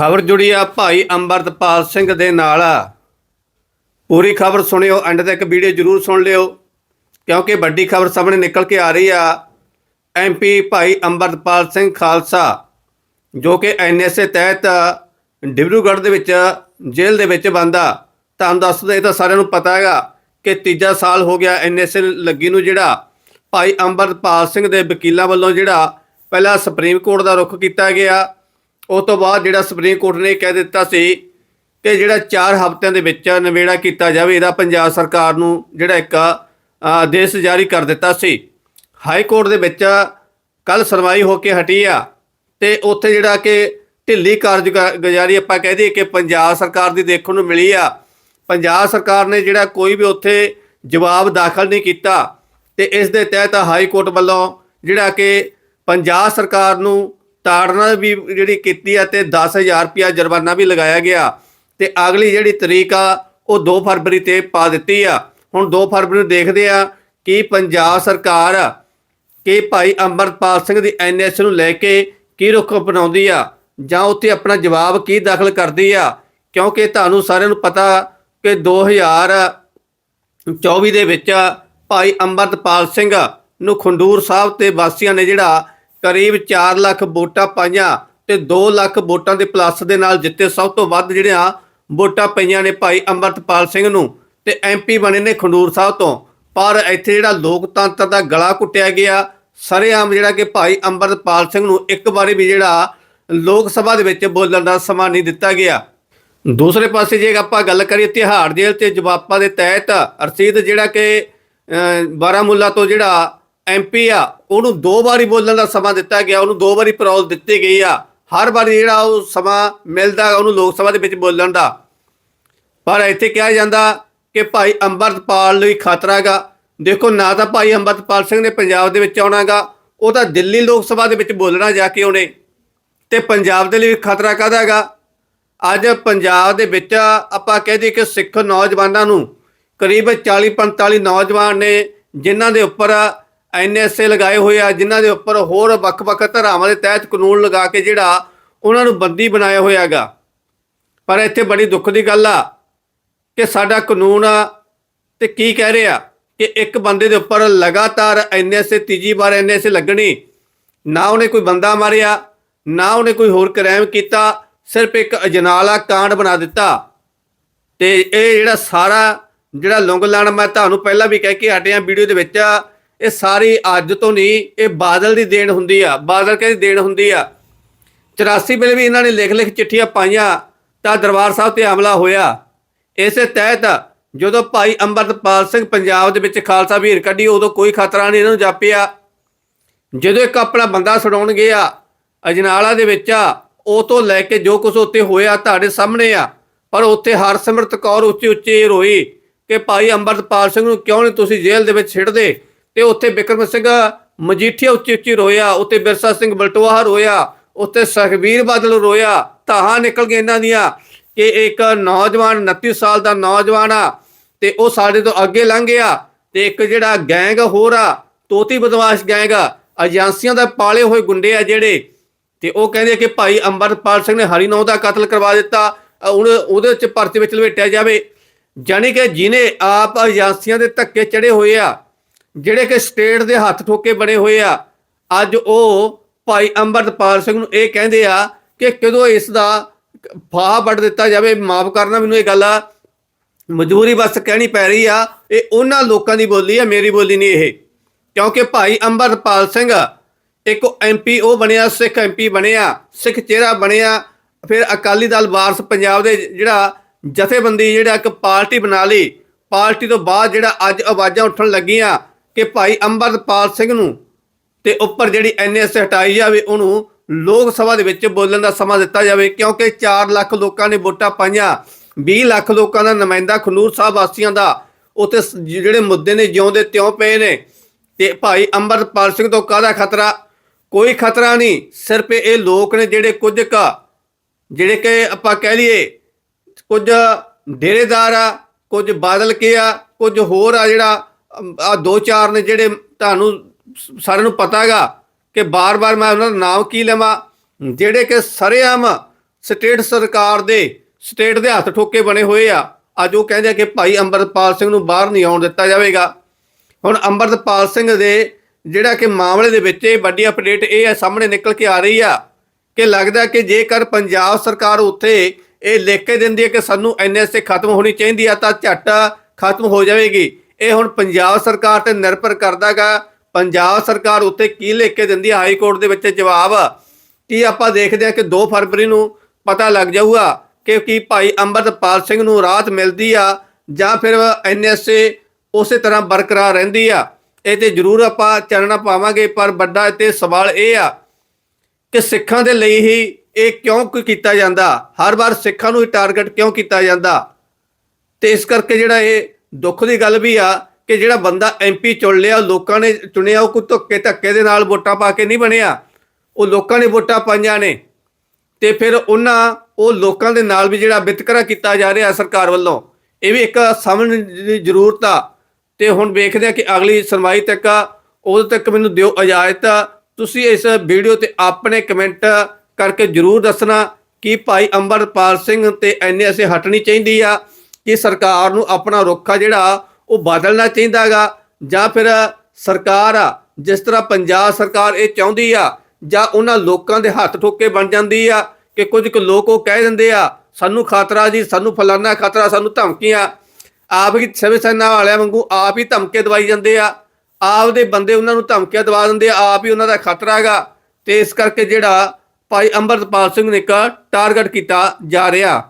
ਖਬਰ ਜੁੜੀ ਆ ਭਾਈ ਅੰਮ੍ਰਿਤਪਾਲ ਸਿੰਘ ਦੇ ਨਾਲ। ਪੂਰੀ ਖਬਰ ਸੁਣਿਓ ਐਂਡ ਤੱਕ ਵੀਡੀਓ ਜਰੂਰ ਸੁਣ ਲਿਓ, ਕਿਉਂਕਿ ਵੱਡੀ ਖਬਰ ਸਾਹਮਣੇ ਨਿਕਲ ਕੇ ਆ ਰਹੀ ਆ। ਐਮਪੀ ਭਾਈ ਅੰਮ੍ਰਿਤਪਾਲ ਸਿੰਘ ਖਾਲਸਾ, ਜੋ ਕਿ ਐਨਐਸਏ ਤਹਿਤ ਡਿਬਰੂਗੜ੍ਹ ਦੇ ਵਿੱਚ ਜੇਲ੍ਹ ਦੇ ਵਿੱਚ ਬੰਦਾ। ਤੁਹਾਨੂੰ ਦੱਸ ਦਿੰਦਾ ਇਹ ਤਾਂ ਸਾਰਿਆਂ ਨੂੰ ਪਤਾ ਹੈਗਾ ਕਿ ਤੀਜਾ ਸਾਲ ਹੋ ਗਿਆ ਐਨਐਸਏ ਲੱਗੀ ਨੂੰ ਜਿਹੜਾ। ਭਾਈ ਅੰਮ੍ਰਿਤਪਾਲ ਸਿੰਘ ਦੇ ਵਕੀਲਾਂ ਵੱਲੋਂ ਜਿਹੜਾ ਪਹਿਲਾਂ ਸੁਪਰੀਮ ਕੋਰਟ ਦਾ ਰੁਖ ਕੀਤਾ ਗਿਆ। ਉਸ ਤੋਂ ਬਾਅਦ ਜਿਹੜਾ ਸੁਪਰੀਮ ਕੋਰਟ ਨੇ ਕਹਿ ਦਿੱਤਾ ਸੀ ਕਿ ਜਿਹੜਾ 4 ਹਫ਼ਤਿਆਂ ਦੇ ਵਿੱਚ ਨਿਬੇੜਾ ਕੀਤਾ ਜਾਵੇ, ਇਹਦਾ ਪੰਜਾਬ ਸਰਕਾਰ ਨੂੰ ਜਿਹੜਾ ਇੱਕ ਆਦੇਸ਼ ਜਾਰੀ ਕਰ ਦਿੱਤਾ ਸੀ। ਹਾਈ ਕੋਰਟ ਦੇ ਵਿੱਚ ਕੱਲ ਸੁਣਵਾਈ ਹੋ ਕੇ ਹਟੀ ਆ ਤੇ ਉੱਥੇ ਜਿਹੜਾ ਕਿ ਢਿੱਲੀ ਕਾਰਜਗੁਜ਼ਾਰੀ ਆਪਾਂ ਕਹਿ ਦਈਏ ਕਿ ਪੰਜਾਬ ਸਰਕਾਰ ਦੀ ਦੇਖਣ ਨੂੰ ਮਿਲੀ ਆ। ਪੰਜਾਬ ਸਰਕਾਰ ਨੇ ਜਿਹੜਾ ਕੋਈ ਵੀ ਉੱਥੇ ਜਵਾਬ ਦਾਖਲ ਨਹੀਂ ਕੀਤਾ ਤੇ ਇਸ ਦੇ ਤਹਿਤ ਹਾਈ ਕੋਰਟ ਵੱਲੋਂ ਜਿਹੜਾ ਕਿ ਪੰਜਾਬ ਸਰਕਾਰ ਨੂੰ ਤਾੜਨਾ ਵੀ ਜਿਹੜੀ ਕੀਤੀ ਆ ਤੇ 10000 ਰੁਪਿਆ ਜੁਰਮਾਨਾ ਵੀ ਲਗਾਇਆ ਗਿਆ ਤੇ ਅਗਲੀ ਜਿਹੜੀ ਤਰੀਕ ਆ, ਉਹ 2 ਫਰਵਰੀ ਤੇ ਪਾ ਦਿੱਤੀ ਆ। ਹੁਣ 2 ਫਰਵਰੀ ਨੂੰ ਦੇਖਦੇ ਆ ਕਿ ਪੰਜਾਬ ਸਰਕਾਰ ਕਿ ਭਾਈ ਅੰਮ੍ਰਿਤਪਾਲ ਸਿੰਘ ਦੀ ਐਨਐਸ ਨੂੰ ਲੈ ਕੇ ਕੀ ਰੁਖ ਅਪਣਾਉਂਦੀ ਆ ਜਾਂ ਉੱਥੇ ਆਪਣਾ ਜਵਾਬ ਕੀ ਦਾਖਲ ਕਰਦੀ ਆ। ਕਿਉਂਕਿ ਤੁਹਾਨੂੰ ਸਾਰਿਆਂ ਨੂੰ ਪਤਾ ਕਿ 2024 ਦੇ ਵਿੱਚ ਭਾਈ ਅੰਮ੍ਰਿਤਪਾਲ ਸਿੰਘ ਨੂੰ ਖੰਡੂਰ ਸਾਹਿਬ ਤੇ ਵਾਸੀਆਂ ਨੇ ਜਿਹੜਾ ਕਰੀਬ 4 ਲੱਖ ਵੋਟਾਂ ਪਾਈਆਂ ਤੇ 2 ਲੱਖ ਵੋਟਾਂ ਦੇ ਪਲੱਸ ਦੇ ਨਾਲ ਜਿੱਤੇ ਸਭ ਤੋਂ ਵੱਧ ਜਿਹੜੀਆਂ ਵੋਟਾਂ ਪਈਆਂ ਨੇ ਭਾਈ ਅੰਮ੍ਰਿਤਪਾਲ ਸਿੰਘ ਨੂੰ ਤੇ ਐਮਪੀ ਬਣੇ ਨੇ ਖੰਡੂਰ ਸਾਹਿਬ ਤੋਂ। ਪਰ ਇੱਥੇ ਜਿਹੜਾ ਲੋਕਤੰਤਰ ਦਾ ਗਲਾ ਕੁੱਟਿਆ ਗਿਆ ਸਰੇਆਮ ਜਿਹੜਾ ਕਿ ਭਾਈ ਅੰਮ੍ਰਿਤਪਾਲ ਸਿੰਘ ਨੂੰ ਇੱਕ ਵਾਰੀ ਵੀ ਜਿਹੜਾ ਲੋਕ ਸਭਾ ਦੇ ਵਿੱਚ ਬੋਲਣ ਦਾ ਸਮਾਂ ਨਹੀਂ ਦਿੱਤਾ ਗਿਆ। ਦੂਸਰੇ ਪਾਸੇ ਜੇ ਆਪਾਂ ਗੱਲ ਕਰੀਏ ਤਿਹਾੜ ਜੇਲ੍ਹ ਤੇ ਜਵਾਬਾ ਦੇ ਤਹਿਤ ਰਸੀਦ ਜਿਹੜਾ ਕਿ ਅਹ, ਬਾਰਾਮੂਲਾ ਤੋਂ ਜਿਹੜਾ ਐਮਪੀ ਆ, ਉਹਨੂੰ ਦੋ ਵਾਰੀ ਬੋਲਣ ਦਾ ਸਮਾਂ ਦਿੱਤਾ ਗਿਆ, ਉਹਨੂੰ ਦੋ ਵਾਰੀ ਪਰੌਲ ਦਿੱਤੀ ਗਈ ਆ। ਹਰ ਵਾਰੀ ਜਿਹੜਾ ਉਹ ਸਮਾਂ ਮਿਲਦਾ, ਉਹਨੂੰ ਲੋਕ ਸਭਾ ਦੇ ਵਿੱਚ ਬੋਲਣ ਦਾ। ਪਰ ਇੱਥੇ ਕਿਹਾ ਜਾਂਦਾ ਕਿ ਭਾਈ ਅੰਮ੍ਰਿਤਪਾਲ ਲਈ ਖਤਰਾ ਹੈਗਾ। ਦੇਖੋ, ਨਾ ਤਾਂ ਭਾਈ ਅੰਮ੍ਰਿਤਪਾਲ ਸਿੰਘ ਨੇ ਪੰਜਾਬ ਦੇ ਵਿੱਚ ਆਉਣਾਗਾ ਉਹ ਤਾਂ ਦਿੱਲੀ ਲੋਕ ਸਭਾ ਦੇ ਵਿੱਚ ਬੋਲਣਾ ਜਾ ਕੇ ਉਹਨੇ ਤੇ ਪੰਜਾਬ ਦੇ ਲਈ ਖਤਰਾ ਕਾਹਦਾ ਹੈਗਾ? ਅੱਜ ਪੰਜਾਬ ਦੇ ਵਿੱਚ ਆਪਾਂ ਕਹਿ ਦਈਏ ਕਿ ਸਿੱਖ ਨੌਜਵਾਨਾਂ ਨੂੰ ਕਰੀਬ 40 45 ਨੌਜਵਾਨ ਨੇ, ਜਿਨ੍ਹਾਂ ਦੇ ਉੱਪਰ ਐਨਐਸਏ ਲਗਾਏ ਹੋਏ ਆ, ਜਿਨ੍ਹਾਂ ਦੇ ਉੱਪਰ ਹੋਰ ਵੱਖ-ਵੱਖ ਧਾਰਾਵਾਂ ਦੇ ਤਹਿਤ ਕਾਨੂੰਨ ਲਗਾ ਕੇ ਜਿਹੜਾ ਉਹਨਾਂ ਨੂੰ ਬੰਦੀ ਬਣਾਇਆ ਹੋਇਆਗਾ ਪਰ ਇੱਥੇ ਬੜੀ ਦੁੱਖ ਦੀ ਗੱਲ ਆ ਕਿ ਸਾਡਾ ਕਾਨੂੰਨ ਆ ਤੇ ਕੀ ਕਹਿ ਰਿਹਾ ਕਿ ਇੱਕ ਬੰਦੇ ਦੇ ਉੱਪਰ ਲਗਾਤਾਰ ਐਨਐਸਏ ਤੀਜੀ ਵਾਰ ਐਨਐਸਏ ਲੱਗਣੀ, ਨਾ ਉਹਨੇ ਕੋਈ ਬੰਦਾ ਮਾਰਿਆ, ਨਾ ਉਹਨੇ ਕੋਈ ਹੋਰ ਕ੍ਰਾਈਮ ਕੀਤਾ, ਸਿਰਫ ਇੱਕ ਅਜਨਾਲਾ ਕਾਂਡ ਬਣਾ ਦਿੱਤਾ। ਤੇ ਇਹ ਜਿਹੜਾ ਸਾਰਾ ਜਿਹੜਾ ਲੁੰਗ ਲਾਣ ਮੈਂ ਤੁਹਾਨੂੰ ਪਹਿਲਾਂ ਵੀ ਕਹਿ ਕੇ ਹਟਿਆ ਵੀਡੀਓ ਦੇ ਵਿੱਚ ਇਹ ਸਾਰੀ ਅੱਜ ਤੋਂ ਨਹੀਂ, ਇਹ ਬਾਦਲ ਦੀ ਦੇਣ ਹੁੰਦੀ ਆ। ਬਾਦਲ ਕਹਿੰਦੀ ਦੇਣ ਹੁੰਦੀ ਆ। 84 ਵੇਲੇ ਵੀ ਇਹਨਾਂ ਨੇ ਲਿਖ ਲਿਖ ਚਿੱਠੀਆਂ ਪਾਈਆਂ, ਤਾਂ ਦਰਬਾਰ ਸਾਹਿਬ ਤੇ ਹਮਲਾ ਹੋਇਆ। ਇਸੇ ਤਹਿਤ ਜਦੋਂ ਭਾਈ ਅੰਮ੍ਰਿਤਪਾਲ ਸਿੰਘ ਪੰਜਾਬ ਦੇ ਵਿੱਚ ਖਾਲਸਾ ਵੀਰ ਕੱਢੀ, ਉਦੋਂ ਕੋਈ ਖਤਰਾ ਨਹੀਂ ਇਹਨਾਂ ਨੂੰ ਜਾਪਿਆ। ਜਦੋਂ ਇੱਕ ਆਪਣਾ ਬੰਦਾ ਛਡਾਉਣ ਗਿਆ, ਅਜਨਾਲਾ ਦੇ ਵਿੱਚ ਆ, ਉਹ ਤੋਂ ਲੈ ਕੇ ਜੋ ਕੁਝ ਉੱਤੇ ਹੋਇਆ ਤੁਹਾਡੇ ਸਾਹਮਣੇ ਆ। ਪਰ ਉੱਥੇ ਹਰਸਿਮਰਤ ਕੌਰ ਉੱਚੀ ਉੱਚੀ ਰੋਈ ਕਿ ਭਾਈ ਅੰਮ੍ਰਿਤਪਾਲ ਸਿੰਘ ਨੂੰ ਕਿਉਂ ਨਹੀਂ ਤੁਸੀਂ ਜੇਲ੍ਹ ਦੇ ਵਿੱਚ ਛੱਡਦੇ ਤੇ ਉੱਥੇ ਬਿਕਰਮ ਸਿੰਘ ਮਜੀਠੀਆ ਉੱਚੀ ਉੱਚੀ ਰੋਇਆ, ਉੱਥੇ ਬਿਰਸਾ ਸਿੰਘ ਬਲਟੋਹਾ ਰੋਇਆ, ਉੱਥੇ ਸੁਖਬੀਰ ਬਾਦਲ ਰੋਇਆ ਤਾਹਾਂ ਨਿਕਲ ਗਏ ਇਹਨਾਂ ਦੀਆਂ ਕਿ ਇੱਕ ਨੌਜਵਾਨ 29 ਸਾਲ ਦਾ ਨੌਜਵਾਨ ਆ ਤੇ ਉਹ ਸਾਡੇ ਤੋਂ ਅੱਗੇ ਲੰਘ ਗਿਆ ਤੇ ਇੱਕ ਜਿਹੜਾ ਗੈਂਗ ਹੋਰ ਆ, ਤੋਤੀ ਬਦਮਾਸ਼ ਗੈਂਗ ਆ, ਏਜੰਸੀਆਂ ਦਾ ਪਾਲੇ ਹੋਏ ਗੁੰਡੇ ਆ ਜਿਹੜੇ, ਤੇ ਉਹ ਕਹਿੰਦੇ ਕਿ ਭਾਈ ਅੰਮ੍ਰਿਤਪਾਲ ਸਿੰਘ ਨੇ ਹਰੀ ਨੌ ਦਾ ਕਤਲ ਕਰਵਾ ਦਿੱਤਾ ਹੁਣ ਉਹਦੇ ਵਿੱਚ ਪਰਚੇ ਵਿੱਚ ਲਵੇਟਿਆ ਜਾਵੇ, ਜਾਣੀ ਕਿ ਜਿਨੇ ਆਪ ਏਜੰਸੀਆਂ ਦੇ ਧੱਕੇ ਚੜੇ ਹੋਏ ਆ ਜਿਹੜੇ ਕਿ ਸਟੇਟ ਦੇ ਹੱਥ ਠੋਕੇ ਬਣੇ ਹੋਏ ਆ, ਅੱਜ ਉਹ ਭਾਈ ਅੰਮ੍ਰਿਤਪਾਲ ਸਿੰਘ ਨੂੰ ਇਹ ਕਹਿੰਦੇ ਆ ਕਿ ਕਦੋਂ ਇਸ ਦਾ ਫਾਹ ਵੱਢ ਦਿੱਤਾ ਜਾਵੇ, ਮਾਫ ਕਰਨਾ ਮੈਨੂੰ ਇਹ ਗੱਲ ਆ। ਮਜਬੂਰੀ ਬਸ ਕਹਿਣੀ ਪੈ ਰਹੀ ਆ, ਇਹ ਉਹਨਾਂ ਲੋਕਾਂ ਦੀ ਬੋਲੀ ਆ, ਮੇਰੀ ਬੋਲੀ ਨਹੀਂ ਇਹ। ਕਿਉਂਕਿ ਭਾਈ ਅੰਮ੍ਰਿਤਪਾਲ ਸਿੰਘ ਇੱਕ ਐਮਪੀ ਉਹ ਬਣਿਆ, ਸਿੱਖ ਐਮਪੀ ਬਣਿਆ, ਸਿੱਖ ਚਿਹਰਾ ਬਣਿਆ, ਫਿਰ ਅਕਾਲੀ ਦਲ ਵਾਰਸ ਪੰਜਾਬ ਦੇ ਜਿਹੜਾ ਜਥੇਬੰਦੀ, ਜਿਹੜਾ ਇੱਕ ਪਾਰਟੀ ਬਣਾ ਲਈ, ਪਾਰਟੀ ਤੋਂ ਬਾਅਦ ਜਿਹੜਾ ਅੱਜ ਆਵਾਜ਼ਾਂ ਉੱਠਣ ਲੱਗੀਆਂ ਕਿ ਭਾਈ ਅੰਮ੍ਰਿਤਪਾਲ ਸਿੰਘ ਨੂੰ ਤੇ ਉੱਪਰ ਜਿਹੜੀ ਐਨਐਸ ਹਟਾਈ ਜਾਵੇ, ਉਹਨੂੰ ਲੋਕ ਸਭਾ ਦੇ ਵਿੱਚ ਬੋਲਣ ਦਾ ਸਮਾਂ ਦਿੱਤਾ ਜਾਵੇ, ਕਿਉਂਕਿ 4 ਲੱਖ ਲੋਕਾਂ ਨੇ ਵੋਟਾਂ ਪਾਈਆਂ 20 ਲੱਖ ਲੋਕਾਂ ਦਾ ਨੁਮਾਇੰਦਾ ਖਨੂਰ ਸਾਹਿਬ ਵਾਸੀਆਂ ਦਾ, ਉੱਥੇ ਜਿਹੜੇ ਮੁੱਦੇ ਨੇ ਜਿਉਂਦੇ ਤਿਉਂ ਪਏ ਨੇ। ਤੇ ਭਾਈ ਅੰਮ੍ਰਿਤਪਾਲ ਸਿੰਘ ਤੋਂ ਕਾਹਦਾ ਖਤਰਾ? ਕੋਈ ਖਤਰਾ ਨਹੀਂ, ਸਿਰਫ ਇਹ ਲੋਕ ਨੇ ਜਿਹੜੇ ਕੁਝ ਕਾ, ਜਿਹੜੇ ਕਿ ਆਪਾਂ ਕਹਿ ਲਈਏ, ਕੁਝ ਡੇਰੇਦਾਰ ਆ, ਕੁਝ ਬਾਦਲ ਕੇ ਆ, ਕੁਝ ਹੋਰ ਆ ਜਿਹੜਾ ਆ ਦੋ ਚਾਰ ਨੇ ਜਿਹੜੇ ਤੁਹਾਨੂੰ ਸਾਰਿਆਂ ਨੂੰ ਪਤਾ ਹੈਗਾ ਕਿ ਬਾਰ-ਬਾਰ ਮੈਂ ਉਹਨਾਂ ਦਾ ਨਾਮ ਕੀ ਲਵਾਂ, ਜਿਹੜੇ ਕਿ ਸਰੇਆਮ ਸਟੇਟ ਸਰਕਾਰ ਦੇ, ਸਟੇਟ ਦੇ ਹੱਥ ਠੋਕੇ ਬਣੇ ਹੋਏ ਆ। ਅੱਜ ਉਹ ਕਹਿੰਦੇ ਆ ਕਿ ਭਾਈ ਅੰਮ੍ਰਿਤਪਾਲ ਸਿੰਘ ਨੂੰ ਬਾਹਰ ਨਹੀਂ ਆਉਣ ਦਿੱਤਾ ਜਾਵੇਗਾ। ਹੁਣ ਅੰਮ੍ਰਿਤਪਾਲ ਸਿੰਘ ਦੇ ਜਿਹੜਾ ਕਿ ਮਾਮਲੇ ਦੇ ਵਿੱਚ ਇਹ ਵੱਡੀ ਅਪਡੇਟ ਇਹ ਹੈ, ਸਾਹਮਣੇ ਨਿਕਲ ਕੇ ਆ ਰਹੀ ਆ ਕਿ ਲੱਗਦਾ ਕਿ ਜੇਕਰ ਪੰਜਾਬ ਸਰਕਾਰ ਉੱਥੇ ਇਹ ਲਿਖ ਕੇ ਦਿੰਦੀ ਹੈ ਕਿ ਸਾਨੂੰ ਐਨਐਸਏ ਖਤਮ ਹੋਣੀ ਚਾਹੀਦੀ ਆ, ਤਾਂ ਝੱਟ ਖਤਮ ਹੋ ਜਾਵੇਗੀ। ਇਹ ਹੁਣ ਪੰਜਾਬ ਸਰਕਾਰ ਤੇ ਨਿਰਭਰ ਕਰਦਾਗਾ। ਪੰਜਾਬ ਸਰਕਾਰ ਉੱਤੇ ਕੀ ਲਿਖ ਕੇ ਦਿੰਦੀ ਹੈ ਹਾਈ ਕੋਰਟ ਦੇ ਵਿੱਚ ਜਵਾਬ? ਕੀ ਆਪਾਂ ਦੇਖਦੇ ਹਾਂ ਕਿ 2 ਫਰਵਰੀ ਨੂੰ ਪਤਾ ਲੱਗ ਜਾਊਗਾ ਕਿ ਕੀ ਭਾਈ ਅੰਮ੍ਰਿਤਪਾਲ ਸਿੰਘ ਨੂੰ ਰਾਹਤ ਮਿਲਦੀ ਆ ਜਾਂ ਫਿਰ ਐਨਐਸਏ ਉਸੇ ਤਰ੍ਹਾਂ ਬਰਕਰਾਰ ਰਹਿੰਦੀ ਆ? ਇਹ ਤੇ ਜ਼ਰੂਰ ਆਪਾਂ ਚਾਨਣਾ ਪਾਵਾਂਗੇ, ਪਰ ਵੱਡਾ ਇੱਥੇ ਸਵਾਲ ਇਹ ਆ ਕਿ ਸਿੱਖਾਂ ਦੇ ਲਈ ਹੀ ਇਹ ਕਿਉਂ ਕੀਤਾ ਜਾਂਦਾ? ਹਰ ਵਾਰ ਸਿੱਖਾਂ ਨੂੰ ਹੀ ਟਾਰਗੇਟ ਕਿਉਂ ਕੀਤਾ ਜਾਂਦਾ? ਤੇ ਇਸ ਕਰਕੇ ਜਿਹੜਾ ਇਹ ਦੁੱਖ ਦੀ ਗੱਲ ਵੀ ਆ ਕਿ ਜਿਹੜਾ ਬੰਦਾ ਐਮਪੀ ਚੁਣ ਲਿਆ, ਲੋਕਾਂ ਨੇ ਚੁਣਿਆ, ਉਹ ਕੋਈ ਧੱਕੇ ਧੱਕੇ ਦੇ ਨਾਲ ਵੋਟਾਂ ਪਾ ਕੇ ਨਹੀਂ ਬਣਿਆ। ਉਹ ਲੋਕਾਂ ਨੇ ਵੋਟਾਂ ਪਾਈਆਂ ਨੇ। ਤੇ ਫਿਰ ਉਹਨਾਂ, ਉਹ ਲੋਕਾਂ ਦੇ ਨਾਲ ਵੀ ਜਿਹੜਾ ਵਿਤਕਰਾ ਕੀਤਾ ਜਾ ਰਿਹਾ ਸਰਕਾਰ ਵੱਲੋਂ, ਇਹ ਵੀ ਇੱਕ ਸਮਝਣ ਦੀ ਜ਼ਰੂਰਤ ਆ। ਤੇ ਹੁਣ ਵੇਖਦੇ ਆ ਕਿ ਅਗਲੀ ਸੁਣਵਾਈ ਤੱਕ ਉਦੋਂ ਤੱਕ ਮੈਨੂੰ ਦਿਓ ਇਜਾਜ਼ਤ ਤੁਸੀਂ ਇਸ ਵੀਡੀਓ ਤੇ ਆਪਣੇ ਕਮੈਂਟ ਕਰਕੇ ਜਰੂਰ ਦੱਸਣਾ ਕਿ ਭਾਈ ਅੰਮ੍ਰਿਤਪਾਲ ਸਿੰਘ ਤੇ ਐਨਐਸਏ ਹਟਣੀ ਚਾਹੀਦੀ ਆ। ਕਿ ਸਰਕਾਰ ਨੂੰ ਆਪਣਾ ਰੁੱਖ ਆ ਜਿਹੜਾ, ਉਹ ਬਦਲਣਾ ਚਾਹੀਦਾਗਾ ਜਾਂ ਫਿਰ ਸਰਕਾਰ ਆ, ਜਿਸ ਤਰ੍ਹਾਂ ਪੰਜਾਬ ਸਰਕਾਰ ਇਹ ਚਾਹੁੰਦੀ ਆ, ਜਾਂ ਉਹਨਾਂ ਲੋਕਾਂ ਦੇ ਹੱਥ ਠੋਕੇ ਬਣ ਜਾਂਦੀ ਆ, ਕਿ ਕੁਝ ਕੁ ਲੋਕ ਉਹ ਕਹਿ ਦਿੰਦੇ ਆ, ਸਾਨੂੰ ਖਤਰਾ ਜੀ, ਸਾਨੂੰ ਫਲਾਨਾ ਖਤਰਾ, ਸਾਨੂੰ ਧਮਕੀਆਂ। ਆਪ ਹੀ ਸਿਵ ਸੈਨਾ ਵਾਲਿਆਂ ਵਾਂਗੂ ਆਪ ਹੀ ਧਮਕੇ ਦਵਾਈ ਜਾਂਦੇ ਆ। ਆਪ ਦੇ ਬੰਦੇ ਉਹਨਾਂ ਨੂੰ ਧਮਕੀਆਂ ਦਵਾ ਦਿੰਦੇ ਆ, ਆਪ ਹੀ ਉਹਨਾਂ ਦਾ ਖਤਰਾ ਹੈਗਾ। ਤੇ ਇਸ ਕਰਕੇ ਜਿਹੜਾ ਭਾਈ ਅੰਮ੍ਰਿਤਪਾਲ ਸਿੰਘ ਨੇ ਇੱਕ ਟਾਰਗੇਟ ਕੀਤਾ ਜਾ ਰਿਹਾ।